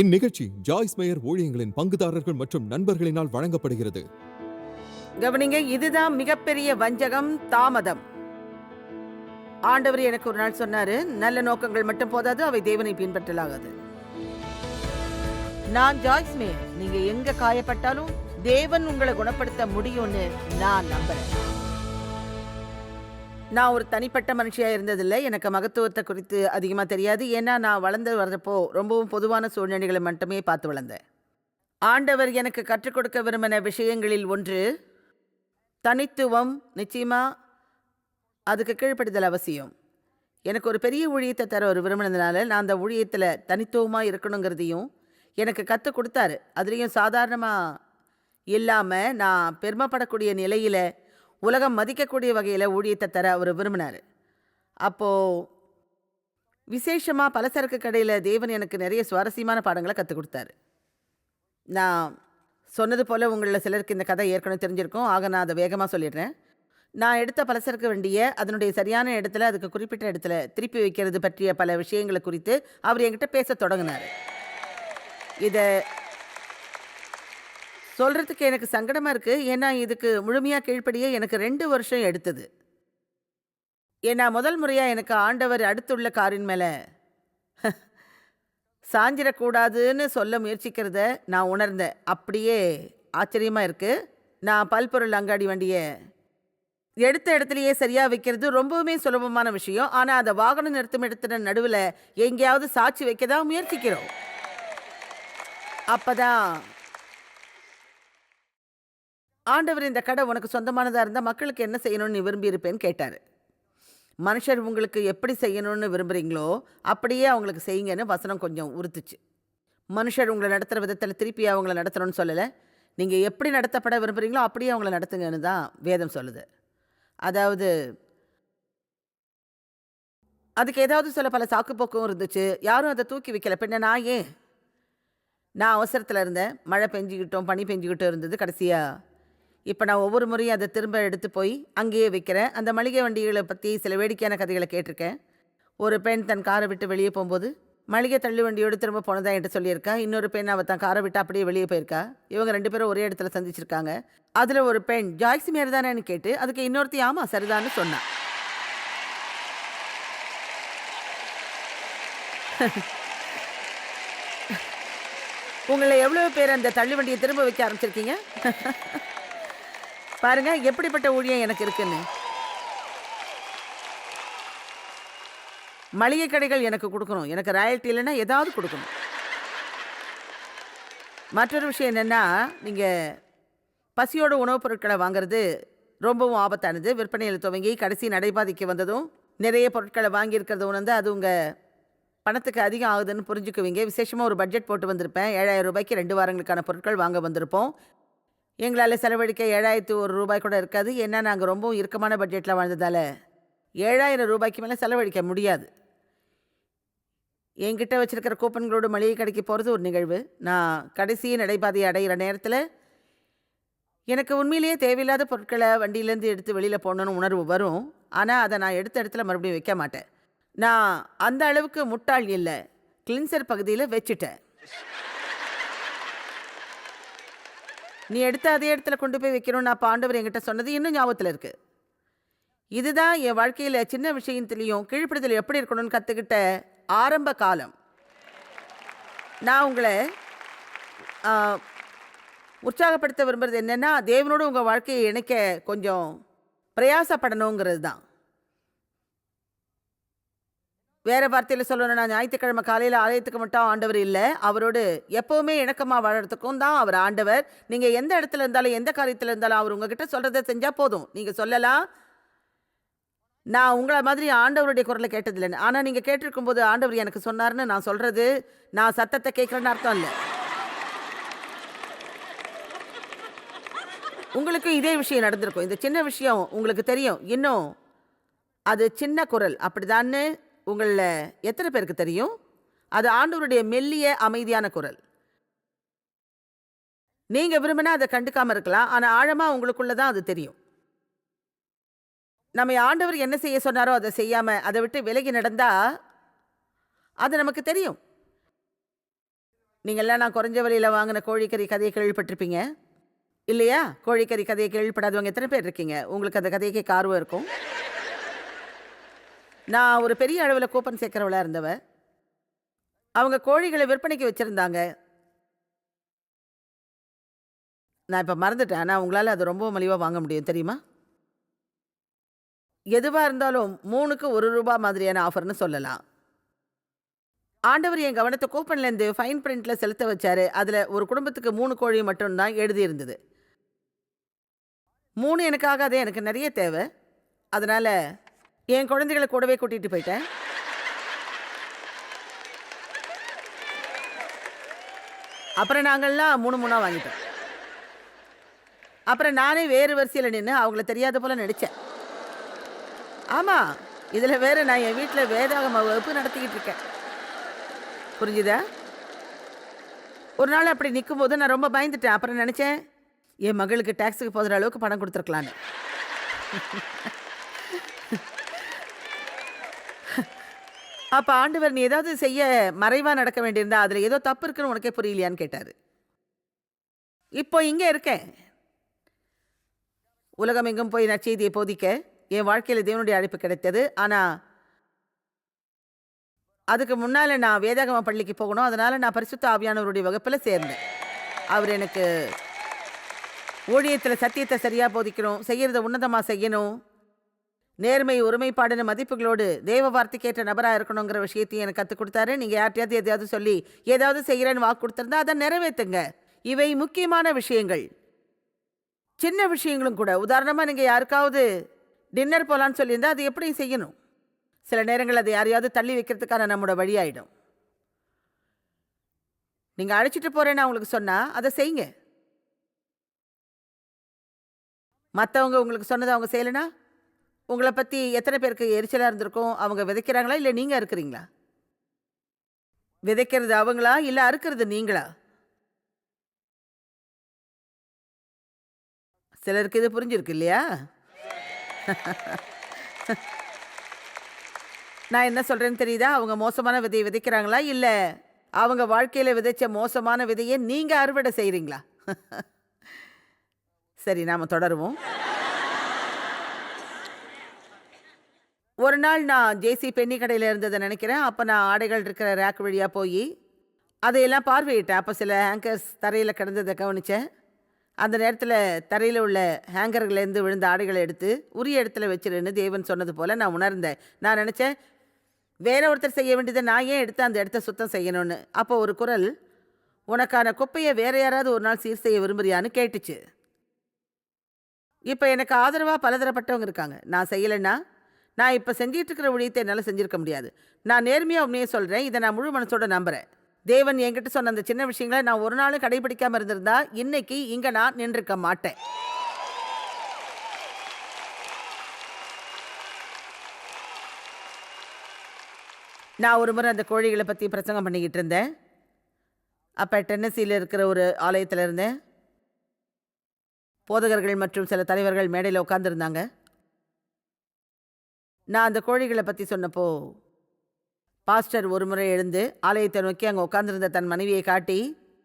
இந்நிகழ்ச்சி Joyce mayor ஊழியங்களின் பங்குதாரர்கள் மற்றும் நண்பர்களினால் வழங்கப்படுகிறது. கவனிங்க இதுதான் மிகப்பெரிய வஞ்சகம் தாமதம். ஆண்டவர் எனக்கு ஒரு நாள் சொன்னாரு நல்ல நோக்கங்கள் மட்டும் போதாது அவை தேவனை பின்பற்றலாகாது. நான் ஜாய்ஸ் மேயர் நீங்க எங்க காயப்பட்டாலும் தேவன் உங்களை குணப்படுத்த முடியும்னு நான் நம்புறேன். நான் ஒரு தனிப்பட்ட மனுஷியாக இருந்ததில்லை. எனக்கு மகத்துவத்தை குறித்து அதிகமாக தெரியாது. ஏன்னா நான் வளர்ந்து வர்றப்போ ரொம்பவும் பொதுவான சூழ்நிலைகளை மட்டுமே பார்த்து வளர்ந்தேன். ஆண்டவர் எனக்கு கற்றுக் கொடுக்க விரும்பின விஷயங்களில் ஒன்று தனித்துவம் நிச்சயமாக அதுக்கு கீழ்ப்படுதல் அவசியம். எனக்கு ஒரு பெரிய ஊழியத்தை தர ஒரு விரும்பினதுனால நான் அந்த ஊழியத்தில் தனித்துவமாக இருக்கணுங்கிறதையும் எனக்கு கற்றுக் கொடுத்தாரு. அதுலேயும் சாதாரணமாக இல்லாமல் நான் பெருமைப்படக்கூடிய நிலையில் உலகம் மதிக்கக்கூடிய வகையில் ஊழியத்தை தர அவர் விரும்பினார். அப்போது விசேஷமாக பலசரக்கு கடையில் தேவன் எனக்கு நிறைய சுவாரஸ்யமான பாடங்களை கற்றுக் கொடுத்தாரு. நான் சொன்னது போல் உங்களில் சிலருக்கு இந்த கதை ஏற்கனவே தெரிஞ்சிருக்கும். ஆக நான் அதை வேகமாக சொல்லிடுறேன். நான் எடுத்த பலசரக்கு வண்டியை அதனுடைய சரியான இடத்துல அதுக்கு குறிப்பிட்ட இடத்துல திருப்பி வைக்கிறது பற்றிய பல விஷயங்களை குறித்து அவர் என்கிட்ட பேச தொடங்கினார். இதை சொல்கிறதுக்கு எனக்கு சங்கடமாக இருக்குது ஏன்னா இதுக்கு முழுமையாக கீழ்ப்படியே எனக்கு ரெண்டு வருஷம் எடுத்தது. ஏன்னா முதல் முறையாக எனக்கு ஆண்டவர் அடுத்துள்ள காரின் மேலே சாஞ்சிடக்கூடாதுன்னு சொல்ல முயற்சிக்கிறத நான் உணர்ந்தேன். அப்படியே ஆச்சரியமாக இருக்குது நான் பல்பொருள் அங்காடி வண்டியை எடுத்த இடத்துலையே சரியாக வைக்கிறது ரொம்பவுமே சுலபமான விஷயம். ஆனால் அதை வாகனம் நிறுத்தும் இடத்துல நடுவில் எங்கேயாவது சாட்சி வைக்க தான் முயற்சிக்கிறோம். அப்போதான் ஆண்டவர் இந்த கடை உனக்கு சொந்தமானதாக இருந்தால் மக்களுக்கு என்ன செய்யணும்னு விரும்பியிருப்பேன்னு கேட்டார். மனுஷர் உங்களுக்கு எப்படி செய்யணும்னு விரும்புகிறீங்களோ அப்படியே அவங்களுக்கு செய்யுங்கன்னு வசனம் கொஞ்சம் உறுத்துச்சு. மனுஷர் உங்களை நடத்துகிற விதத்தில் திருப்பி அவங்கள நடத்தணும்னு சொல்லலை. நீங்கள் எப்படி நடத்தப்பட விரும்புகிறீங்களோ அப்படியே அவங்கள நடத்துங்கன்னு தான் வேதம் சொல்லுது. அதாவது அதுக்கு ஏதாவது சொல்ல பல சாக்குப்போக்கும் இருந்துச்சு. யாரும் அதை தூக்கி வைக்கல. பின்ன நான் ஏன்? நான் அவசரத்தில் இருந்தேன். மழை பெஞ்சிக்கிட்டோம் பனி பெஞ்சிக்கிட்டோம் இருந்தது கடைசியாக இப்போ நான் ஒவ்வொரு முறையும் அதை திரும்ப எடுத்து போய் அங்கேயே வைக்கிறேன். அந்த மளிகை வண்டிகளை பற்றி சில வேடிக்கையான கதைகளை கேட்டிருக்கேன். ஒரு பெண் தன் காரை விட்டு வெளியே போகும்போது மளிகை தள்ளி வண்டியோடு திரும்ப போனதா என்கிட்ட சொல்லியிருக்கா? இன்னொரு பெண் அவள் தன் காரை விட்டு அப்படியே வெளியே போயிருக்கா? இவங்க ரெண்டு பேரும் ஒரே இடத்துல சந்திச்சிருக்காங்க. அதில் ஒரு பெண் ஜாய்ஸ் மேர் தானேன்னு கேட்டு அதுக்கு இன்னொருத்தி ஆமாம் சரிதான்னு சொன்னான் உங்களை எவ்வளோ பேர் அந்த தள்ளி வண்டியை திரும்ப வைக்க ஆரம்பிச்சிருக்கீங்க? பாருங்க எப்படிப்பட்ட ஊழியம் எனக்கு இருக்குன்னு. மளிகை கடைகள் எனக்கு கொடுக்கணும். எனக்கு ராயல்ட்டி இல்லைன்னா ஏதாவது கொடுக்கணும். மற்றொரு விஷயம் என்னென்னா நீங்கள் பசியோட உணவுப் பொருட்களை வாங்குறது ரொம்பவும் ஆபத்தானது. விற்பனையில் துவங்கி கடைசி நடைபாதைக்கு வந்ததும் நிறைய பொருட்களை வாங்கியிருக்கிறத உணர்ந்து அது உங்கள் பணத்துக்கு அதிகம் ஆகுதுன்னு புரிஞ்சுக்குவீங்க. விசேஷமாக ஒரு பட்ஜெட் போட்டு வந்திருப்பேன். ஏழாயிரம் ரூபாய்க்கு ரெண்டு வாரங்களுக்கான பொருட்கள் வாங்க வந்திருப்போம். எங்களால் செலவழிக்க ஏழாயிரத்து ஒரு ரூபாய் கூட இருக்காது. ஏன்னா நாங்கள் ரொம்பவும் இறுக்கமான பட்ஜெட்டில் வாழ்ந்ததால் ஏழாயிரம் ரூபாய்க்கு மேலே செலவழிக்க முடியாது. என்கிட்ட வச்சுருக்கிற கூப்பன்களோடு மளிகை கடைக்கு போகிறது ஒரு நிகழ்வு. நான் கடைசி நடைபாதையை அடைகிற நேரத்தில் எனக்கு உண்மையிலேயே தேவையில்லாத பொருட்களை வண்டியிலேருந்து எடுத்து வெளியில் போகணுன்னு உணர்வு வரும். ஆனால் அதை நான் எடுத்த இடத்துல மறுபடியும் வைக்க மாட்டேன். நான் அந்த அளவுக்கு முட்டாள் இல்லை. கிளின்சர் பகுதியில் வச்சுட்டேன். நீ எடுத்து அதே இடத்துல கொண்டு போய் வைக்கணும்னு நான் பாண்டவர் என்கிட்ட சொன்னது இன்னும் ஞாபகத்தில் இருக்கு. இதுதான் என் வாழ்க்கையில் சின்ன விஷயத்துலேயும் கீழ்ப்படுதல் எப்படி இருக்கணும்னு கற்றுக்கிட்ட ஆரம்ப காலம். நான் உங்களை உற்சாகப்படுத்த விரும்புறது என்னென்னா தேவனோடு உங்கள் வாழ்க்கையை இணைக்க கொஞ்சம் பிரயாசப்படணுங்கிறது தான் வேற வார்த்தையில் சொல்லணும்னா ஞாயிற்றுக்கிழமை காலையில் ஆலயத்துக்கு மட்டும் ஆண்டவர் இல்லை. அவரோடு எப்போவுமே இணக்கமாக வாழறதுக்கும் தான் அவர் ஆண்டவர். நீங்கள் எந்த இடத்துல இருந்தாலும் எந்த காரியத்தில் இருந்தாலும் அவர் உங்ககிட்ட சொல்கிறத செஞ்சால் போதும். நீங்கள் சொல்லலாம். நான் உங்களை மாதிரி ஆண்டவருடைய குரலை கேட்டதில்லைன்னு ஆனால் நீங்கள் கேட்டிருக்கும் போது ஆண்டவர் எனக்கு சொன்னார்னு நான் சொல்கிறது நான் சத்தத்தை கேட்குறேன்னு அர்த்தம் இல்லை. உங்களுக்கு இதே விஷயம் நடந்திருக்கும். இந்த சின்ன விஷயம் உங்களுக்கு தெரியும். இன்னும் அது சின்ன குரல். அப்படிதான்னு உங்களில் எத்தனை பேருக்கு தெரியும்? அது ஆண்டவருடைய மெல்லிய அமைதியான குரல். நீங்கள் விரும்பினா அதை கண்டுக்காமல் இருக்கலாம். ஆனால் ஆழமாக உங்களுக்குள்ளே தான் அது தெரியும். நம்ம ஆண்டவர் என்ன செய்ய சொன்னாரோ அதை செய்யாமல் அதை விட்டு விலகி நடந்தால் அது நமக்கு தெரியும். நீங்கள்லாம் நான் குறைஞ்ச விலையில் வாங்கின கோழிக்கறி கதையை கேள்விப்பட்டிருப்பீங்க? இல்லையா? கோழிக்கறி கதையை கேள்விப்படாதவங்க எத்தனை பேர் இருக்கீங்க? உங்களுக்கு அந்த கதையை கேட்க ஆர்வம் இருக்கும். நான் ஒரு பெரிய அளவில் கூப்பன் சேர்க்குறவளாக இருந்தவ அவங்க கோழிகளை விற்பனைக்கு வச்சுருந்தாங்க. நான் இப்போ மறந்துட்டேன். ஆனால் உங்களால் அது ரொம்ப மலிவாக வாங்க முடியும். தெரியுமா? எதுவாக இருந்தாலும் மூணுக்கு ஒரு ரூபா மாதிரியான ஆஃபர்னு சொல்லலாம். ஆண்டவர் என் கவனத்தை கூப்பன்லேருந்து ஃபைன் பிரிண்டில் செலுத்த வச்சாரு. அதில் ஒரு குடும்பத்துக்கு மூணு கோழி மட்டும்தான் எழுதியிருந்தது மூணு எனக்காக அது எனக்கு நிறைய தேவை. அதனால் என் குழந்தைகளை கூடவே கூட்டிகிட்டு போயிட்டேன். அப்புறம் நாங்கள்லாம் மூணு மூணாக வாங்கிட்டோம். அப்புறம் நானே வேறு வரிசையில் நின்று அவங்கள தெரியாத போல் நடித்தேன் ஆமாம் இதில் வேறு நான் என் வீட்டில் வேதாகம வகுப்பு நடத்திக்கிட்டு இருக்கேன். புரிஞ்சுதா? ஒரு நாள் அப்படி நிற்கும்போது நான் ரொம்ப பயந்துட்டேன். அப்புறம் நினச்சேன் என் மகளுக்கு டேக்ஸுக்கு போகிற அளவுக்கு பணம் கொடுத்துருக்கலான்னு அப்போ ஆண்டவர் நீ ஏதாவது செய்ய மறைவாக நடக்க வேண்டியிருந்தா அதில் ஏதோ தப்பு இருக்குன்னு உனக்கே புரியலையான்னு கேட்டார். இப்போ இங்கே இருக்கேன். உலகம் எங்கும் போய் நற்செய்தியை போதிக்க என் வாழ்க்கையில் தேவனுடைய அழைப்பு கிடைத்தது. ஆனால் அதுக்கு முன்னால் நான் வேதாகம பள்ளிக்கு போகணும். அதனால் நான் பரிசுத்த ஆவியானவருடைய வகுப்பில் சேர்ந்தேன். அவர் எனக்கு ஊழியத்தில் சத்தியத்தை சரியாக போதிக்கணும் செய்கிறத உன்னதமாக செய்யணும். நேர்மை ஒருமைப்பாடுன மதிப்புகளோடு தேவ வார்த்தைக்கேற்ற நபராக இருக்கணுங்கிற விஷயத்தையும் எனக்கு கற்றுக் கொடுத்தாரு. நீங்கள் யார்ட்டையாவது எதையாவது சொல்லி ஏதாவது செய்கிறேன்னு வாக்கு கொடுத்துருந்தா அதை நிறைவேற்றுங்க இவை முக்கியமான விஷயங்கள். சின்ன விஷயங்களும் கூட. உதாரணமாக நீங்கள் யாருக்காவது டின்னர் போகலான்னு சொல்லியிருந்தால் அது எப்படி செய்யணும்? சில நேரங்கள் அதை யாரையாவது தள்ளி வைக்கிறதுக்கான நம்மளோட வழியாயிடும் நீங்கள் அழைச்சிட்டு போகிறேன்னு அவங்களுக்கு சொன்னால் அதை செய்யுங்க. மற்றவங்க உங்களுக்கு சொன்னதை அவங்க செய்யலைன்னா? உங்களை பற்றி எத்தனை பேருக்கு எரிச்சலாக இருந்திருக்கும்? அவங்க விதைக்கிறாங்களா? இல்லை நீங்கள் இருக்கிறீங்களா விதைக்கிறது அவங்களா? இல்லை அறுக்கிறது நீங்களா? சிலருக்கு இது புரிஞ்சிருக்கு இல்லையா? நான் என்ன சொல்கிறேன்னு தெரியுதா? அவங்க மோசமான விதையை விதைக்கிறாங்களா? இல்லை அவங்க வாழ்க்கையில் விதைச்ச மோசமான விதையை நீங்கள் அறுவடை செய்கிறீங்களா சரி நாம் தொடருவோம். ஒரு நாள் நான் ஜேசி பெண்ணி கடையில் இருந்ததை நினைக்கிறேன். அப்போ நான் ஆடைகள் இருக்கிற ரேக் வழியாக போய் அதையெல்லாம் பார்வையிட்டேன். அப்போ சில ஹேங்கர்ஸ் தரையில் கிடந்ததை கவனித்தேன் அந்த நேரத்தில் தரையில் உள்ள ஹேங்கர்கள்லேருந்து விழுந்த ஆடைகளை எடுத்து உரிய இடத்துல வச்சிருன்னு தேவன் சொன்னது போல் நான் உணர்ந்தேன். நான் நினச்சேன் வேற ஒருத்தர் செய்ய வேண்டியதை நான் ஏன் எடுத்து அந்த இடத்த சுத்தம் செய்யணும்னு? அப்போ ஒரு குரல் உனக்கான குப்பையை வேற யாராவது ஒரு நாள் சீர் செய்ய விரும்புறியான்னு கேட்டுச்சு. இப்போ எனக்கு ஆதரவாக பலதரப்பட்டவங்க இருக்காங்க. நான் செய்யலைன்னா நான் இப்போ செஞ்சிட்டு இருக்கிற ஊழியத்தை என்னால் செஞ்சிருக்க முடியாது. நான் நேர்மையாக உண்மையை சொல்கிறேன் இதை நான் முழு மனசோட நம்புகிறேன் தேவன் என்கிட்ட சொன்ன அந்த சின்ன விஷயங்களை நான் ஒரு நாளும் கடைபிடிக்காமல் இருந்திருந்தா இன்னைக்கு இங்கே நான் நின்றுருக்க மாட்டேன். நான் ஒரு முறை அந்த கோழிகளை பற்றி பிரசங்கம் பண்ணிக்கிட்டு இருந்தேன். அப்போ டென்னசியில் இருக்கிற ஒரு ஆலயத்தில் இருந்தேன். போதகர்கள் மற்றும் சில தலைவர்கள் மேடையில் உட்காந்துருந்தாங்க நான் அந்த கோழிகளை பற்றி சொன்னப்போ பாஸ்டர் ஒரு முறை எழுந்து ஆலயத்தை நோக்கி அங்கே உட்காந்துருந்த தன் மனைவியை காட்டி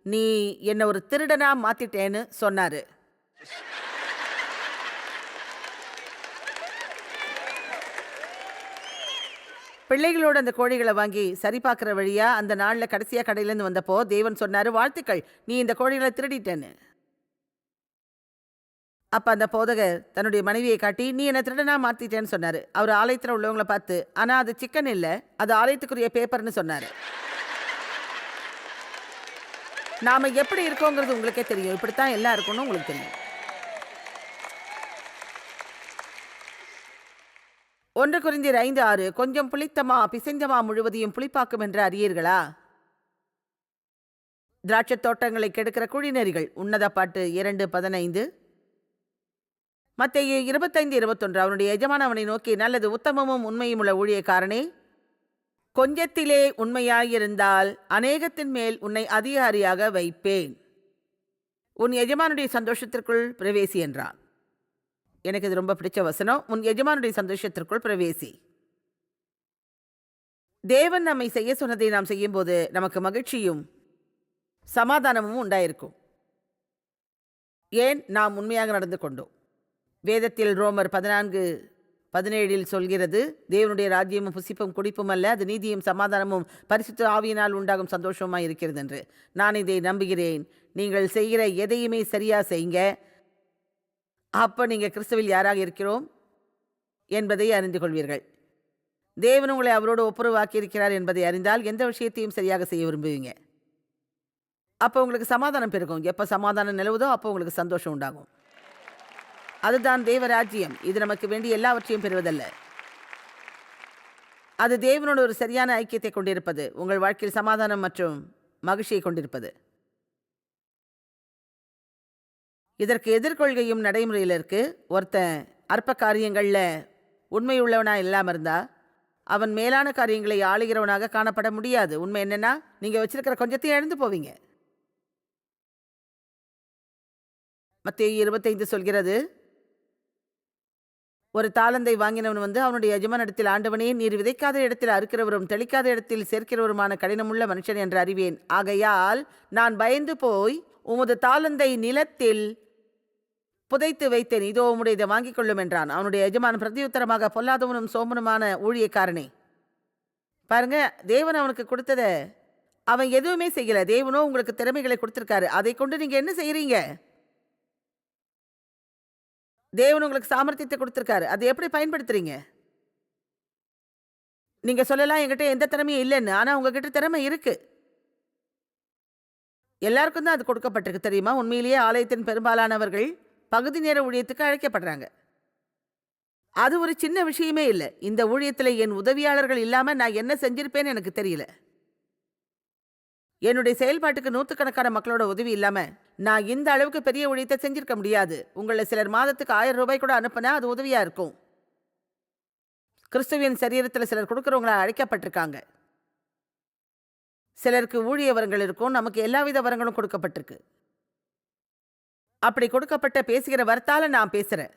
நீ என்னை ஒரு திருடனாக மாற்றிட்டேன்னு சொன்னார். பிள்ளைகளோட அந்த கோழிகளை வாங்கி சரி பார்க்குற வழியாக அந்த நாளில் கடைசியாக கடையிலேருந்து வந்தப்போ தேவன் சொன்னார் வாழ்த்துக்கள் நீ இந்த கோழிகளை திருடிட்டேன்னு. அப்போ அந்த போதகர் தன்னுடைய மனைவியை காட்டி நீ என்ன திருடனா மாற்றிட்டேன்னு சொன்னார். அவர் ஆலயத்தில் உள்ளவங்களை பார்த்து ஆனால் அது சிக்கன் இல்லை. அது ஆலயத்துக்குரிய பேப்பர்னு சொன்னார். நாம் எப்படி இருக்கோங்கிறது உங்களுக்கே தெரியும். இப்படித்தான் எல்லாம் இருக்கணும் உங்களுக்கு தெரியும். ஒன்று குறிந்தியர் ஐந்து ஆறு கொஞ்சம் புளித்தமா பிசைந்தமா முழுவதையும் புளிப்பாக்கும் என்று அறியீர்களா? திராட்சைத் தோட்டங்களை கெடுக்கிற குழிநெறிகள். உன்னத பாட்டு இரண்டு பதினைந்து. மத்திய இருபத்தைந்து இருபத்தொன்று. அவனுடைய எஜமான அவனை நோக்கி நல்லது உத்தமமும் உண்மையும் உள்ள ஊழியக்காரனே கொஞ்சத்திலே உண்மையாயிருந்தால் அநேகத்தின் மேல் உன்னை அதிகாரியாக வைப்பேன். உன் எஜமானுடைய சந்தோஷத்திற்குள் பிரவேசி என்றான். எனக்கு இது ரொம்ப பிடிச்ச வசனம். உன் எஜமானுடைய சந்தோஷத்திற்குள் பிரவேசி. தேவன் நம்மை செய்ய சொன்னதை நாம் செய்யும்போது நமக்கு மகிழ்ச்சியும் சமாதானமும் உண்டாயிருக்கும். ஏன்? நாம் உண்மையாக நடந்து கொண்டோம். வேதத்தில் ரோமர் பதினான்கு பதினேழில் சொல்கிறது தேவனுடைய ராஜ்யமும் புசிப்பும் குடிப்பும் அல்ல அது நீதியும் சமாதானமும் பரிசுத்த ஆவியினால் உண்டாகும் சந்தோஷமாக இருக்கிறது என்று நான் இதை நம்புகிறேன். நீங்கள் செய்கிற எதையுமே சரியாக செய்யுங்க அப்போ நீங்கள் கிறிஸ்துவில் யாராக இருக்கிறோம்? என்பதை அறிந்து கொள்வீர்கள். தேவன் உங்களை அவரோடு ஒப்புரவாக்கியிருக்கிறார் என்பதை அறிந்தால் எந்த விஷயத்தையும் சரியாக செய்ய விரும்புவீங்க? அப்போ உங்களுக்கு சமாதானம் பெருகும். எப்போ சமாதானம் நிலவுதோ அப்போ உங்களுக்கு சந்தோஷம் உண்டாகும். அதுதான் தேவராஜ்யம். இது நமக்கு வேண்டிய எல்லாவற்றையும் பெறுவதல்ல. அது தேவனோட ஒரு சரியான ஐக்கியத்தை கொண்டிருப்பது உங்கள் வாழ்க்கையில் சமாதானம் மற்றும் மகிழ்ச்சியை கொண்டிருப்பது. இதற்கு எதிர்கொள்கையும் நடைமுறையில் இருக்கு. ஒருத்தன் அற்ப காரியங்களில் உண்மையுள்ளவனா இல்லாமல் இருந்தா அவன் மேலான காரியங்களை ஆளுகிறவனாக காணப்பட முடியாது. உண்மை என்னன்னா நீங்கள் வச்சிருக்கிற கொஞ்சத்தையும் இழந்து போவீங்க. மத்திய இருபத்தைந்து சொல்கிறது ஒரு தாளந்தை வாங்கினவன் வந்து அவனுடைய எஜமானிடத்தில் ஆண்டவனே நீர் விதைக்காத இடத்தில் அறுக்கிறவரும் தெளிக்காத இடத்தில் சேர்க்கிறவருமான கடினமுள்ள மனுஷன் என்று அறிவேன். ஆகையால் நான் பயந்து போய் உமது தாளந்தை நிலத்தில் புதைத்து வைத்தேன். இதோ உம்முடைய இதை வாங்கிக் கொள்ளும் என்றான். அவனுடைய எஜமான் பிரதியுத்தரமாக பொல்லாதவனும் சோமனுமான ஊழியக்காரனே. பாருங்க தேவன் அவனுக்கு கொடுத்தத அவன் எதுவுமே செய்யல. தேவனோ உங்களுக்கு திறமைகளை கொடுத்திருக்காரு. அதை கொண்டு நீங்க என்ன செய்யறீங்க தேவன் உங்களுக்கு சாமர்த்தியத்தை கொடுத்துருக்காரு. அதை எப்படி பயன்படுத்துறீங்க? நீங்க சொல்லலாம் என்கிட்ட எந்த திறமையும் இல்லைன்னு. ஆனா உங்ககிட்ட திறமை இருக்கு. எல்லாருக்கும் தான் அது கொடுக்கப்பட்டிருக்கு தெரியுமா? உண்மையிலேயே ஆலயத்தின் பெரும்பாலானவர்கள் பகுதி நேர ஊழியத்துக்கு அழைக்கப்படுறாங்க. அது ஒரு சின்ன விஷயமே இல்லை. இந்த ஊழியத்தில் என் உதவியாளர்கள் இல்லாமல் நான் என்ன செஞ்சிருப்பேன்னு எனக்கு தெரியல. என்னுடைய செயல்பாட்டுக்கு நூற்றுக்கணக்கான மக்களோட உதவி இல்லாமல் நான் இந்த அளவுக்கு பெரிய ஊழியத்தை செஞ்சிருக்க முடியாது. உங்களை சிலர் மாதத்துக்கு ஆயிரம் ரூபாய் கூட அனுப்புனா அது உதவியாக இருக்கும். கிறிஸ்துவின் சரீரத்தில் சிலர் கொடுக்குறவங்கள அழைக்கப்பட்டிருக்காங்க. சிலருக்கு ஊழிய வரங்கள் இருக்கும் நமக்கு எல்லாவித வரங்களும் கொடுக்கப்பட்டிருக்கு. அப்படி கொடுக்கப்பட்ட பேசுகிற வரத்தால நான் பேசுறேன்.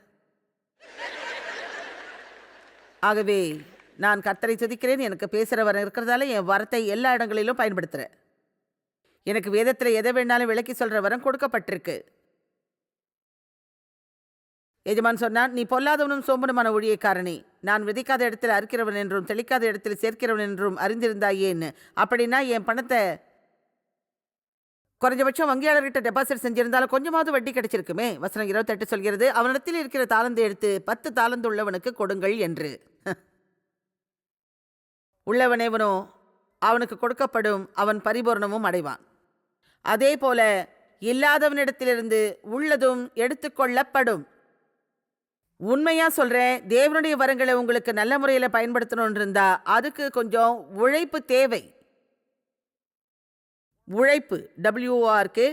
ஆகவே நான் கர்த்தரை துதிக்கிறேன் எனக்கு பேசுகிற வரம் இருக்கிறதால என் வரத்தை எல்லா இடங்களிலும் பயன்படுத்துகிறேன் எனக்கு வேதத்தில் எதை வேணாலும் விளக்கி சொல்கிற வரம் கொடுக்கப்பட்டிருக்கு. எஜமான் சொன்னான் நீ பொல்லாதவனும் சோம்பனுமான ஊழியக்காரனே. நான் விதைக்காத இடத்தில் அறுக்கிறவன் என்றும் தெளிக்காத இடத்தில் சேர்க்கிறவன் என்றும் அறிந்திருந்தாயேன்னு அப்படின்னா என் பணத்தை குறைஞ்சபட்சம் வங்கியாளர்கிட்ட டெபாசிட் செஞ்சிருந்தாலும் கொஞ்சமாவது வட்டி கிடைச்சிருக்குமே. வசனம் இருபத்தெட்டு சொல்கிறது அவனிடத்தில் இருக்கிற தாளந்து எடுத்து பத்து தாளந்து உள்ளவனுக்கு கொடுங்கள் என்று. உள்ளவனேவனோ அவனுக்கு கொடுக்கப்படும் அவன் பரிபூர்ணமும் அடைவான். அதே போல இல்லாதவனிடத்திலிருந்து உள்ளதும் எடுத்துக்கொள்ளப்படும். உண்மையா சொல்றேன் தேவனுடைய வரங்களை உங்களுக்கு நல்ல முறையில் பயன்படுத்தணும்னு இருந்தா அதுக்கு கொஞ்சம் உழைப்பு தேவை. உழைப்பு டபிள்யூஆர்க்கு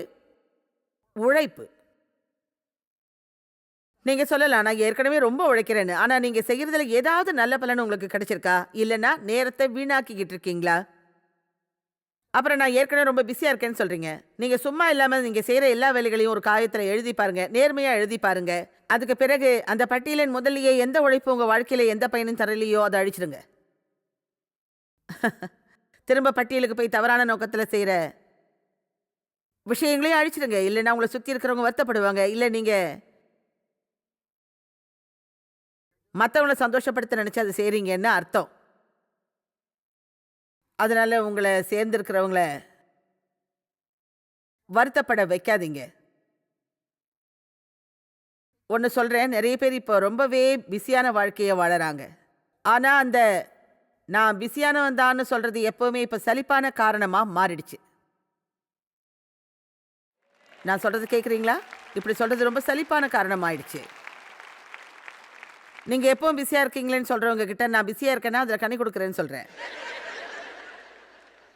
உழைப்பு. நீங்க சொல்லலாம் நான் ஏற்கனவே ரொம்ப உழைக்கிறேன்னு ஆனா நீங்க செய்யறதுல ஏதாவது நல்ல பலன் உங்களுக்கு கிடைச்சிருக்கா? இல்லைன்னா நேரத்தை வீணாக்கிக்கிட்டு இருக்கீங்களா? அப்புறம் நான் ஏற்கனவே ரொம்ப பிஸியாக இருக்கேன்னு சொல்கிறீங்க நீங்கள் சும்மா இல்லாமல் நீங்கள் செய்கிற எல்லா வேலைகளையும் ஒரு காயத்தில் எழுதி பாருங்கள் நேர்மையாக எழுதி பாருங்கள் அதுக்கு பிறகு அந்த பட்டியலின் முதல்லையே எந்த உழைப்பு உங்கள் வாழ்க்கையில் எந்த பயனும் தரலையோ அதை அழிச்சிடுங்க. திரும்ப பட்டியலுக்கு போய் தவறான நோக்கத்தில் செய்கிற விஷயங்களையும் அழிச்சிடுங்க. இல்லைன்னா உங்களை சுற்றி இருக்கிறவங்க வருத்தப்படுவாங்க. இல்லை நீங்கள் மற்றவங்களை சந்தோஷப்படுத்த நினச்சி அதை செய்கிறீங்கன்னு அர்த்தம். அதனால் உங்களை சேர்ந்திருக்கிறவங்கள வருத்தப்பட வைக்காதீங்க. ஒன்று சொல்கிறேன் நிறைய பேர் இப்போ ரொம்பவே பிஸியான வாழ்க்கையை வாழறாங்க. ஆனால் அந்த நான் பிஸியானவன் தான்னு சொல்கிறது எப்போவுமே இப்போ சலிப்பான காரணமாக மாறிடுச்சு. நான் சொல்கிறது கேட்குறீங்களா இப்படி சொல்கிறது ரொம்ப சலிப்பான காரணமாயிடுச்சு. நீங்கள் எப்பவும் பிஸியாக இருக்கீங்களேன்னு சொல்கிறவங்க கிட்ட நான் பிஸியாக இருக்கேன்னா அதில் கண்ணி கொடுக்குறேன்னு சொல்கிறேன்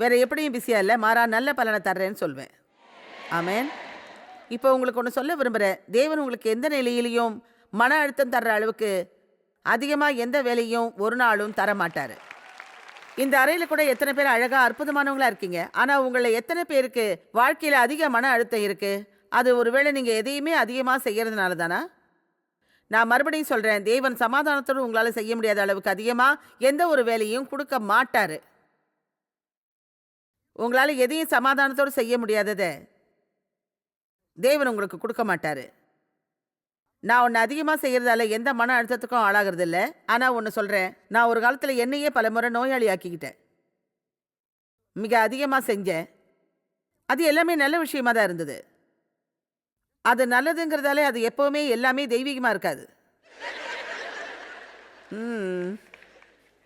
வேற எப்படியும் பிஸியாக இல்லை. மாறா நல்ல பலனை தர்றேன்னு சொல்வேன். ஆமேன். இப்போ உங்களுக்கு ஒன்று சொல்ல விரும்புகிறேன் தேவன் உங்களுக்கு எந்த நிலையிலையும் மன அழுத்தம் தர்ற அளவுக்கு அதிகமாக எந்த வேலையும் ஒரு நாளும் தர மாட்டார். இந்த அறையில் கூட எத்தனை பேர் அழகாக அற்புதமானவங்களா இருக்கீங்க. ஆனால் உங்களை எத்தனை பேருக்கு வாழ்க்கையில் அதிக மன அழுத்தம் இருக்குது அது ஒருவேளை நீங்கள் எதையுமே அதிகமாக செய்கிறதுனால தானா? நான் மறுபடியும் சொல்கிறேன் தேவன் சமாதானத்தோடு உங்களால் செய்ய முடியாத அளவுக்கு அதிகமாக எந்த ஒரு வேலையும் கொடுக்க மாட்டார். உங்களால் எதையும் சமாதானத்தோடு செய்ய முடியாததை தேவன் உங்களுக்கு கொடுக்க மாட்டார். நான் ஒன்று அதிகமாக செய்கிறதால எந்த மன அழுத்தத்துக்கும் ஆளாகிறது இல்லை ஆனால் ஒன்று சொல்கிறேன் நான் ஒரு காலத்தில் என்னையே பல முறை நோயாளி ஆக்கிக்கிட்டேன் மிக அதிகமாக செஞ்சேன். அது எல்லாமே நல்ல விஷயமா தான் இருந்தது. அது நல்லதுங்கிறதாலே அது எப்போவுமே எல்லாமே தெய்வீகமாக இருக்காது. ம்.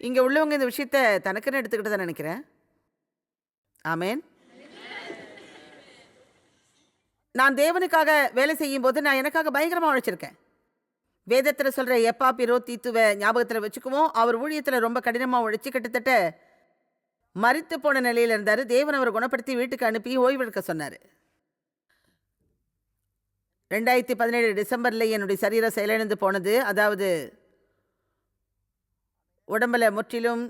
இங்கே உள்ளவங்க இந்த விஷயத்த தனக்குன்னு எடுத்துக்கிட்டு தான் நினைக்கிறேன்? ஆமேன். நான் தேவனுக்காக வேலை செய்யும் போது நான் எனக்காக பயங்கரமாக உழைச்சிருக்கேன். வேதத்தில் சொல்கிற எப்பா பிரோ தீத்துவ ஞாபகத்தில் வச்சுக்குவோம். அவர் ஊழியத்தில் ரொம்ப கடினமாக உழைச்சி கிட்டத்தட்ட மறித்து போன நிலையில் இருந்தார். தேவன் அவரை குணப்படுத்தி வீட்டுக்கு அனுப்பி ஓய்வெடுக்க சொன்னார். ரெண்டாயிரத்தி பதினேழு டிசம்பரில் என்னுடைய சரீரம் செயலிழந்து போனது. அதாவது உடம்புல முற்றிலும்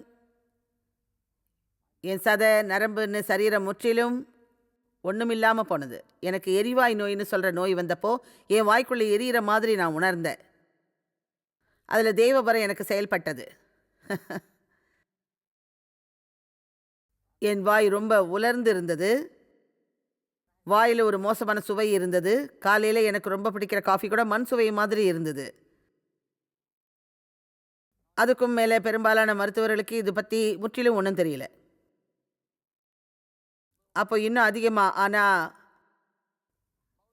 என் சத நரம்புன்னு சரீரம் முற்றிலும் ஒன்றுமில்லாமல் போனது. எனக்கு எரிவாய் நோயின்னு சொல்கிற நோய் வந்தப்போ என் வாய்க்குள்ளே எரியிற மாதிரி நான் உணர்ந்தேன். அதில் தெய்வபரம் எனக்கு செயல்பட்டது. என் வாய் ரொம்ப உலர்ந்து இருந்தது வாயில் ஒரு மோசமான சுவை இருந்தது. காலையில் எனக்கு ரொம்ப பிடிக்கிற காஃபி கூட மண் சுவை மாதிரி இருந்தது. அதுக்கும் மேலே பெரும்பாலான மருத்துவர்களுக்கு இது பற்றி முற்றிலும் ஒன்றும் தெரியல. அப்போ இன்னும் அதிகமாக ஆனால்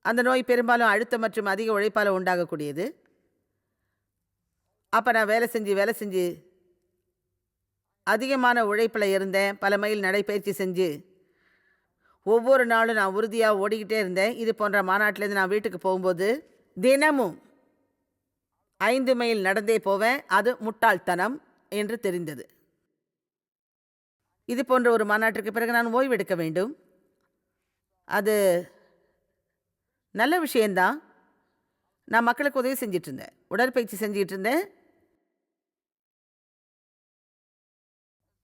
அந்த நோய் பெரும்பாலும் அழுத்தம் மற்றும் அதிக உழைப்பால் உண்டாகக்கூடியது. அப்போ நான் வேலை செஞ்சு வேலை செஞ்சு அதிகமான உழைப்பில் இருந்தேன். பல மைல் நடைப்பயிற்சி செஞ்சு ஒவ்வொரு நாளும் நான் உறுதியாக ஓடிக்கிட்டே இருந்தேன். இது போன்ற மாநாட்டிலேருந்து நான் வீட்டுக்கு போகும்போது தினமும் ஐந்து மைல் நடந்தே போவேன். அது முட்டாள்தனம் என்று தெரிந்தது. இது போன்ற ஒரு மாநாட்டிற்கு பிறகு நான் ஓய்வெடுக்க வேண்டும். அது நல்ல விஷயந்தான் நான் மக்களுக்கு உதவி செஞ்சிட்டு இருந்தேன் உடற்பயிற்சி செஞ்சிட்டு இருந்தேன்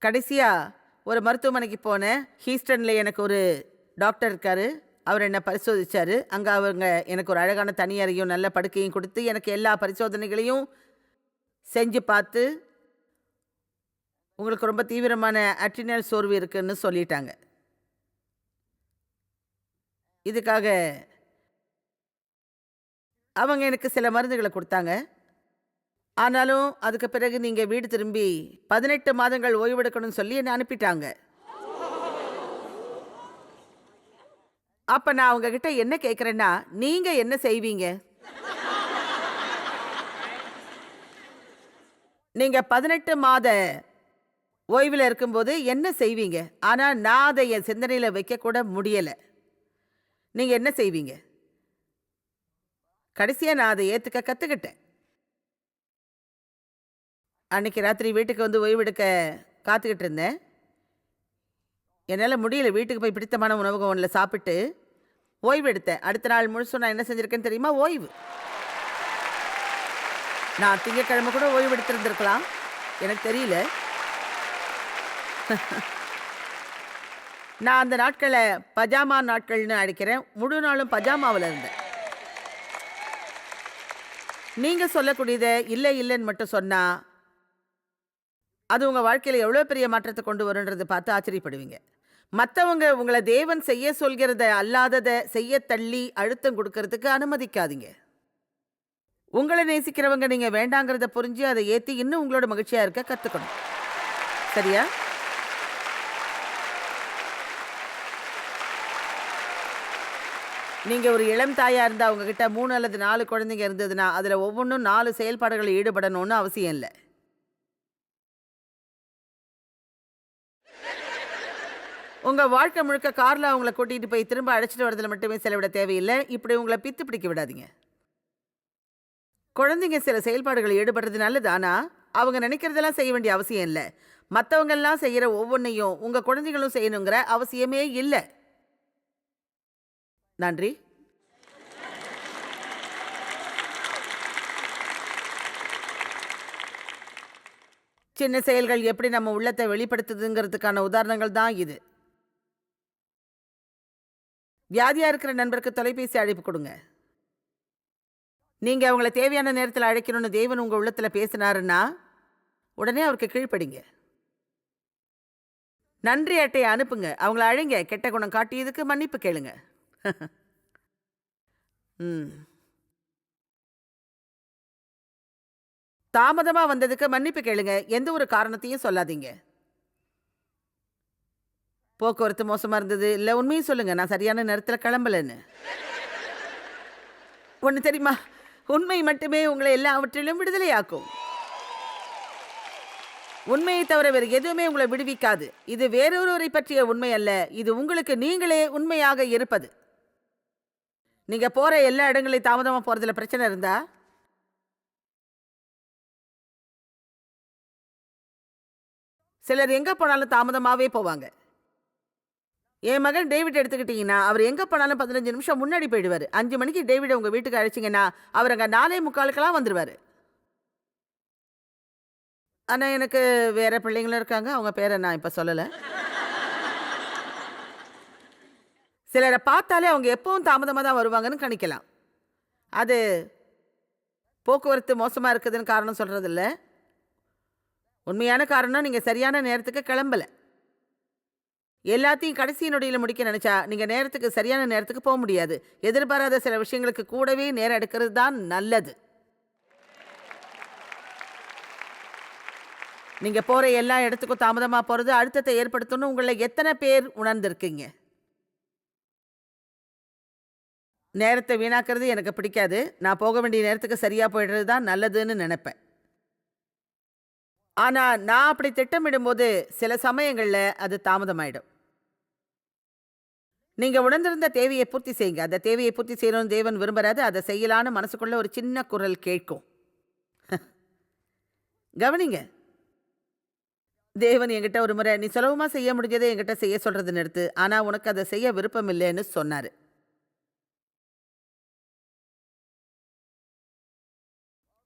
கடைசியாக ஒரு மருத்துவமனைக்கு போனேன். ஹீஸ்டனில் எனக்கு ஒரு டாக்டர் இருக்கார். அவர் என்னை பரிசோதிச்சார். அங்கே அவங்க எனக்கு ஒரு அழகான தனி அறையும் நல்ல படுக்கையும் கொடுத்து எனக்கு எல்லா பரிசோதனைகளையும் செஞ்சு பார்த்து உங்களுக்கு ரொம்ப தீவிரமான அட்ரினல் சோர்வு இருக்குன்னு சொல்லிட்டாங்க. இதுக்காக அவங்க எனக்கு சில மருந்துகளை கொடுத்தாங்க. ஆனாலும் அதுக்கு பிறகு நீங்கள் வீடு திரும்பி பதினெட்டு மாதங்கள் ஓய்வெடுக்கணும்னு சொல்லி என்னை அனுப்பிட்டாங்க. அப்போ நான் அவங்கக்கிட்ட என்ன கேட்குறேன்னா நீங்கள் என்ன செய்வீங்க? நீங்கள் பதினெட்டு மாத ஓய்வில் இருக்கும்போது என்ன செய்வீங்க? ஆனால் நான் அதை என் சிந்தனையில் வைக்கக்கூட முடியலை. நீங்கள் என்ன செய்வீங்க? கடைசியாக நான் அதை ஏற்றுக்க கற்றுக்கிட்டேன் அன்னைக்கு ராத்திரி வீட்டுக்கு வந்து ஓய்வெடுக்க காத்துக்கிட்டு இருந்தேன். என்னால் முடியல. வீட்டுக்கு போய் பிடித்தமான உணவகம் ஒன்றில் சாப்பிட்டு ஓய்வு எடுத்தேன் அடுத்த நாள் முழுசும் நான் என்ன செஞ்சுருக்கேன்னு தெரியுமா? ஓய்வு. நான் திங்கக்கிழமை கூட ஓய்வு எடுத்திருந்திருக்கலாம். எனக்கு தெரியல. நான் அந்த நாட்களை பஜாமா நாட்கள்னு அழைக்கிறேன். முழு நாளும் பஜாமாவில் இருந்தேன். நீங்கள் சொல்லக்கூடியதை இல்லை இல்லைன்னு மட்டும் சொன்னால் அது உங்கள் வாழ்க்கையில் எவ்வளோ பெரிய மாற்றத்தை கொண்டு வருன்றதை பார்த்து ஆச்சரியப்படுவீங்க. மற்றவங்க உங்களை தேவன் செய்ய சொல்கிறத அல்லாததை செய்ய தள்ளி அழுத்தம் கொடுக்கறதுக்கு அனுமதிக்காதீங்க. உங்களை நேசிக்கிறவங்க நீங்கள் வேண்டாங்கிறத புரிஞ்சு அதை ஏற்றி இன்னும் உங்களோட மகிழ்ச்சியாக இருக்க கற்றுக்கணும் சரியா? நீங்கள் ஒரு இளம் தாயாக இருந்தால் உங்ககிட்ட மூணு அல்லது நாலு குழந்தைங்க இருந்ததுன்னா அதில் ஒவ்வொன்றும் நாலு செயல்பாடுகளில் ஈடுபடணும்னு அவசியம் இல்லை. உங்கள் வாழ்க்கை முழுக்க காரில் அவங்கள கூட்டிகிட்டு போய் திரும்ப அழைச்சிட்டு வரதில் மட்டுமே செலவிட தேவையில்லை. இப்படி உங்களை பித்து பிடிக்க விடாதீங்க. குழந்தைங்க சில செயல்பாடுகளில் ஈடுபடுறது நல்லது. ஆனால் அவங்க நினைக்கிறதெல்லாம் செய்ய வேண்டிய அவசியம் இல்லை. மற்றவங்கெல்லாம் செய்கிற ஒவ்வொன்றையும் உங்கள் குழந்தைகளும் செய்யணுங்கிற அவசியமே இல்லை. நன்றி. சின்ன செயல்கள் எப்படி நம்ம உள்ளத்தை வெளிப்படுத்துதுங்கிறதுக்கான உதாரணங்கள் தான் இது. வியாதியாக இருக்கிற நண்பருக்கு தொலைபேசி அழைப்பு கொடுங்க. நீங்கள் அவங்கள தேவையான நேரத்தில் அழைக்கணும்னு தேவன் உங்கள் உள்ளத்தில் பேசினாருன்னா உடனே அவருக்கு கீழ்ப்படிங்க. நன்றி அட்டையை அனுப்புங்க. அவங்கள அழைங்க. கெட்ட குணம் காட்டியதுக்கு மன்னிப்பு கேளுங்க. ம். தாமதமா வந்ததுக்கு மன்னிப்பு கேளுங்க. எந்த ஒரு காரணத்தையும் சொல்லாதீங்க. போக்குவரத்து மோசமா இருந்தது. இல்ல உண்மையும் சொல்லுங்க. நான் சரியான நேரத்தில் கிளம்பலன்னு. ஒன்று தெரியுமா? உண்மை மட்டுமே உங்களை எல்லாவற்றிலும் விடுதலையாக்கும். உண்மையை தவிர வேறு எதுவுமே உங்களை விடுவிக்காது. இது வேறொருவரை பற்றிய உண்மை அல்ல. இது உங்களுக்கு நீங்களே உண்மையாக இருப்பது. நீங்கள் போகிற எல்லா இடங்களையும் தாமதமாக போகிறதுல பிரச்சனை இருந்தா? சிலர் எங்கே போனாலும் தாமதமாகவே போவாங்க. என் மகன் டேவிட் எடுத்துக்கிட்டிங்கன்னா அவர் எங்கே போனாலும் பதினஞ்சு நிமிஷம் முன்னாடி போயிடுவார். அஞ்சு மணிக்கு டேவிட் உங்கள் வீட்டுக்கு அழைச்சிங்கன்னா அவர் அங்கே நாலே முக்காலுக்கெல்லாம் வந்துடுவார் ஆனால் எனக்கு வேறு பிள்ளைங்களும் இருக்காங்க. அவங்க பேரை நான் இப்போ சொல்லலை. சிலரை பார்த்தாலே அவங்க எப்பவும் தாமதமாக தான் வருவாங்கன்னு கணிக்கலாம். அது போக்குவரத்து மோசமாக இருக்குதுன்னு காரணம் சொல்கிறது இல்லை உண்மையான காரணம் நீங்கள் சரியான நேரத்துக்கு கிளம்பல. எல்லாத்தையும் கடைசி நொடியில் முடிக்க நினச்சா நீங்கள் நேரத்துக்கு சரியான நேரத்துக்கு போக முடியாது. எதிர்பாராத சில விஷயங்களுக்கு கூடவே நேரம் எடுக்கிறது தான் நல்லது. நீங்கள் போகிற எல்லா இடத்துக்கும் தாமதமாக போகிறது அழுத்தத்தை ஏற்படுத்தணும்னு உங்களை எத்தனை பேர் உணர்ந்திருக்கீங்க? நேரத்தை வீணாக்கிறது எனக்கு பிடிக்காது. நான் போக வேண்டிய நேரத்துக்கு சரியாக போயிடுறது தான் நல்லதுன்னு நினைப்பேன். ஆனால் நான் அப்படி திட்டமிடும்போது சில சமயங்களில் அது தாமதமாயிடும். நீங்கள் உணர்ந்திருந்த தேவையை பூர்த்தி செய்யுங்க. அந்த தேவையை பூர்த்தி செய்யணும்னு தேவன் விரும்புறாது அதை செய்யலான்னு மனசுக்குள்ள ஒரு சின்ன குரல் கேட்கும். கவனிங்க. தேவன் என்கிட்ட ஒரு முறை நீ சுலபமாக செய்ய முடிஞ்சதை என்கிட்ட செய்ய சொல்கிறது நிறுத்து. ஆனால் உனக்கு அதை செய்ய விருப்பம் இல்லைன்னு சொன்னார்.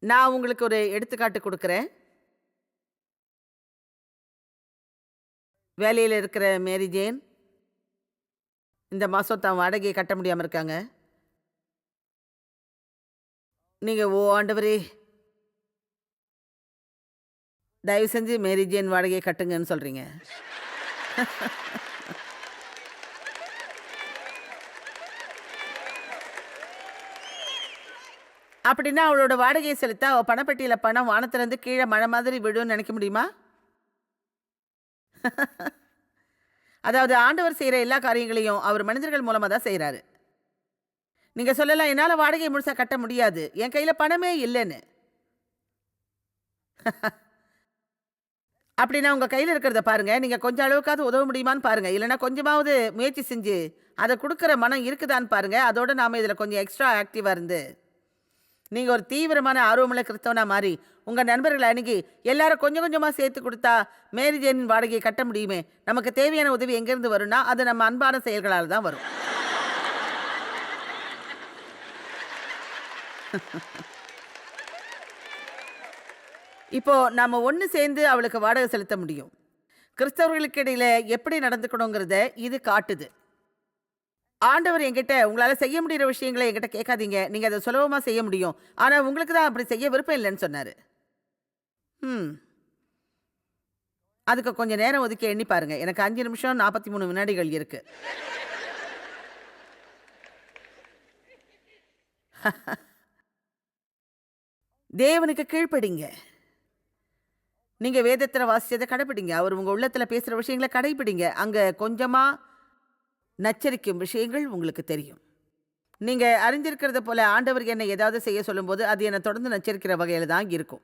நான் உங்களுக்கு ஒரு எடுத்துக்காட்டு கொடுக்குறேன். வேலையில் இருக்கிற மேரி ஜேன் இந்த மாதம் தான் வாடகையை கட்ட முடியாமல் இருக்காங்க. நீங்கள் ஓ ஆண்டவரே தயவு செஞ்சு மேரி ஜேன் வாடகையை கட்டுங்கன்னு சொல்கிறீங்க அப்படின்னா அவளோட வாடகையை செலுத்த அவள் பணப்பட்டியில் பணம் வானத்திலேருந்து கீழே மழை மாதிரி விழுன்னு நினைக்க முடியுமா? அதாவது ஆண்டவர் செய்கிற எல்லா காரியங்களையும் அவர் மனிதர்கள் மூலமாக தான் செய்கிறாரு நீங்கள் சொல்லலாம் என்னால் வாடகை முழுசாக கட்ட முடியாது. என் கையில் பணமே இல்லைன்னு. அப்படின்னா உங்கள் கையில் இருக்கிறத பாருங்கள் நீங்கள் கொஞ்சம் அளவுக்காவது உதவ முடியுமான்னு பாருங்கள் இல்லைன்னா கொஞ்சமாவது முயற்சி செஞ்சு அதை கொடுக்குற மனம் இருக்குதான்னு பாருங்கள் அதோட நாம் இதில் கொஞ்சம் எக்ஸ்ட்ரா ஆக்டிவாக இருந்து நீங்கள் ஒரு தீவிரமான ஆர்வமுள்ள கிறிஸ்தவனா மாறி உங்கள் நண்பர்களை அணுகி எல்லாரும் கொஞ்சம் கொஞ்சமாக சேர்த்து கொடுத்தா மேரி ஜேனின் வாடகையை கட்ட முடியுமே? நமக்கு தேவையான உதவி எங்கேருந்து வரும்னா அது நம்ம அன்பான செயல்களால் தான் வரும். இப்போ நாம் ஒன்று சேர்ந்து அவளுக்கு வாடகை செலுத்த முடியும். கிறிஸ்தவர்களுக்கு இடையில் எப்படி நடந்துக்கணுங்கிறத இது காட்டுது. ஆண்டவர் என்கிட்ட உங்களால் செய்ய முடிகிற விஷயங்களை என்கிட்ட கேட்காதீங்க. நீங்கள் அதை சுலபமாக செய்ய முடியும். ஆனால் உங்களுக்கு தான் அப்படி செய்ய விருப்பம் இல்லைன்னு சொன்னார். ம் அதுக்கு கொஞ்சம் நேரம் ஒதுக்கி எண்ணி பாருங்க. எனக்கு அஞ்சு நிமிஷம் நாற்பத்தி மூணு வினாடிகள் இருக்கு. தேவனுக்கு கீழ்ப்படிங்க. நீங்கள் வேதத்தில் வாசித்ததை கடைப்பிடிங்க. அவர் உங்கள் உள்ளத்தில் பேசுகிற விஷயங்களை கடைப்பிடிங்க. அங்கே கொஞ்சமாக நச்சரிக்கும் விஷயங்கள் உங்களுக்கு தெரியும். நீங்கள் அறிஞ்சிருக்கிறத போல ஆண்டவர் என்னை ஏதாவது செய்ய சொல்லும்போது அது என்னை தொடர்ந்து நச்சரிக்கிற வகையில் தான் இருக்கும்.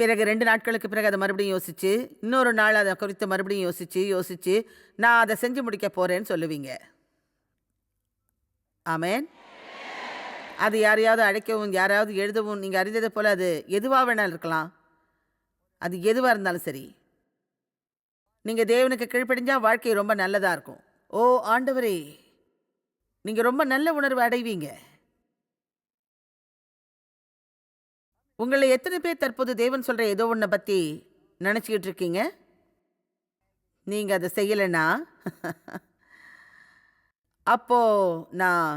பிறகு ரெண்டு நாட்களுக்கு பிறகு அதை மறுபடியும் யோசிச்சு இன்னொரு நாள் அதை குறித்து மறுபடியும் யோசிச்சு யோசிச்சு நான் அதை செஞ்சு முடிக்க போகிறேன்னு சொல்லுவீங்க. ஆமேன். அது யாரையாவது அழைக்கவும் யாராவது எழுதவும் நீங்கள் அறிந்ததை போல் அது எதுவாக வேணாலும் இருக்கலாம். அது எதுவாக இருந்தாலும் சரி. நீங்கள் தேவனுக்கு கீழ்ப்படிஞ்சால் வாழ்க்கை ரொம்ப நல்லதாக இருக்கும். ஓ ஆண்டவரே நீங்கள் ரொம்ப நல்ல உணர்வு அடைவீங்க. உங்களை எத்தனை பேர் தற்போது தேவன் சொல்கிற ஏதோ ஒன்றை பற்றி நினச்சிக்கிட்டு இருக்கீங்க? நீங்கள் அதை செய்யலைன்னா? அப்போது நான்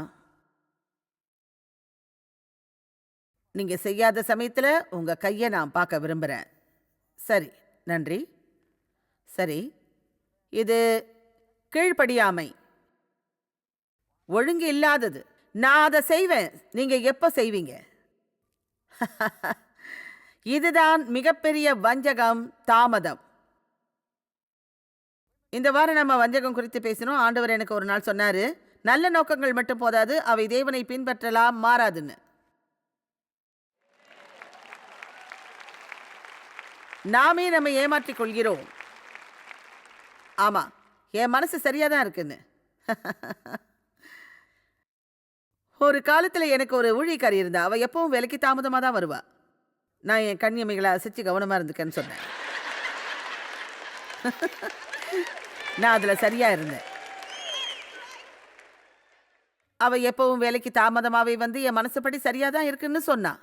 நீங்கள் செய்யாத சமயத்தில் உங்கள் கையை நான் பார்க்க விரும்புகிறேன் சரி நன்றி. சரி. இது கீழ்ப்படியாமை. ஒழுங்கு இல்லாதது. நான் அதை செய்வேன். நீங்க எப்போ செய்வீங்க? இதுதான் மிகப்பெரிய வஞ்சகம் தாமதம். இந்த வாரம் நம்ம வஞ்சகம் குறித்து பேசினோம். ஆண்டவர் எனக்கு ஒரு நாள் சொன்னார் நல்ல நோக்கங்கள் மட்டும் போதாது அவை தேவனை பின்பற்றலாம் மாறாதுன்னு. நாமே நம்ம ஏமாற்றிக் கொள்கிறோம். ஆமாம் என் மனசு சரியாக தான் இருக்குன்னு. ஒரு காலத்தில் எனக்கு ஒரு ஊழியக்காரி இருந்தா அவள் எப்பவும் விலைக்கு தாமதமாக தான் வருவா. நான் என் கண்ணியமைகளை அசைச்சு கவனமாக இருந்துக்கேன்னு சொன்னேன். நான் அதில் சரியாக இருந்தேன். அவள் எப்பவும் வேலைக்கு தாமதமாகவே வந்து என் மனசுப்படி சரியாக தான் இருக்குன்னு சொன்னான்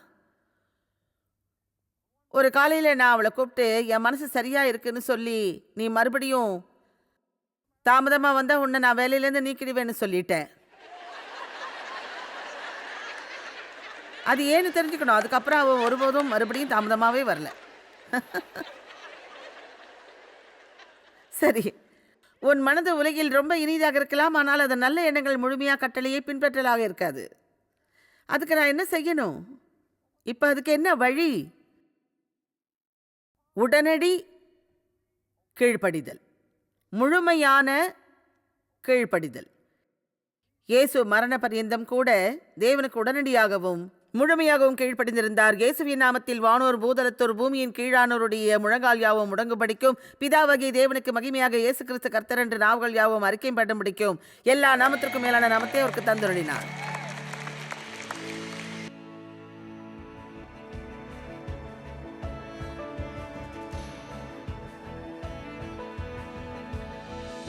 ஒரு காலையில் நான் அவளை கூப்பிட்டு என் மனசு சரியாக இருக்குன்னு சொல்லி நீ மறுபடியும் தாமதமா வந்தால் உன்னை நான் வேலையிலேருந்து நீக்கிடுவேன்னு சொல்லிட்டேன். அது ஏன்னு தெரிஞ்சுக்கணும். அதுக்கப்புறம் அவன் ஒருபோதும் மறுபடியும் தாமதமாவே வரல. சரி. உன் மனது உலகில் ரொம்ப இனிதாக இருக்கலாம். ஆனால் அது நல்ல எண்ணங்கள் முழுமையாக கட்டளையை பின்பற்றலாக இருக்காது. அதுக்கு நான் என்ன செய்யணும்? இப்போ அதுக்கு என்ன வழி? உடனடி கீழ்ப்படிதல். முழுமையான கீழ்ப்படிதல். இயேசு மரண பரியந்தம் கூட தேவனுக்கு உடனடியாகவும் முழுமையாகவும் கீழ்ப்படிந்திருந்தார். இயேசுவின் நாமத்தில் வானோர் பூதலத்தோர் பூமியின் கீழானோருடைய முழங்கால் யாவும் முடங்கும்படிக்கும் பிதாவகை தேவனுக்கு மகிமையாக இயேசு கிறிஸ்து கர்த்தர் என்று நாவுகள் யாவும் அறிக்கை பண்ணும்படிக்கும் எல்லா நாமத்திற்கும் மேலான நாமத்தை அவருக்கு தந்துருளினார்.